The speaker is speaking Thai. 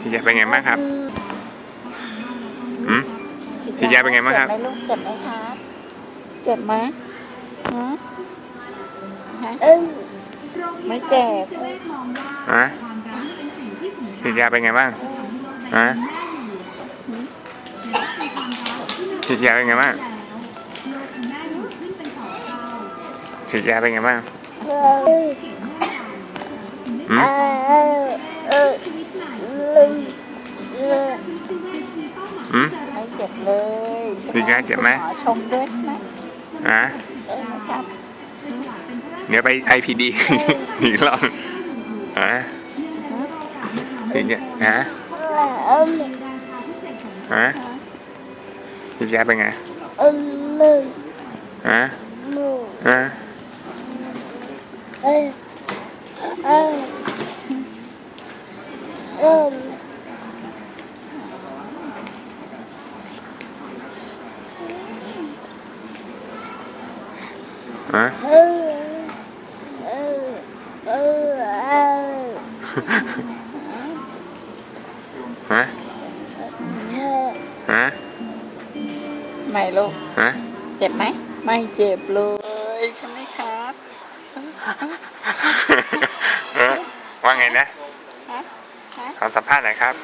ฉีดยาเป็นไงบ้างครับอืม ฉีดยาเป็นไงบ้างครับ เจ็บไหมลูกเจ็บไหมครับเจ็บไหมฮะฮะไม่เจ็บฮะฉีดยาเป็นไงบ้าง ฮะฉีดยาเป็นไงบ้างฉีดยาเป็นไงบ้างอืมอืม ไม่เจ็ บเลยใช่ไหมฉีดยาเจ็บไหม คุณอชมด้วยใช่ไหมฮะเออครับเดี๋ยวไปไอพีดีอีกรอบฮะฉีดยาฮะฮะฉีดยาเป็นไงฮะฮะ ฮะฮะฮะไม่ลูกฮะเจ็บไหม ไม่เจ็บเลยใช่ไหมครับว่าไงนะฮะฮะขอสัมภาษณ์หน่อยครับ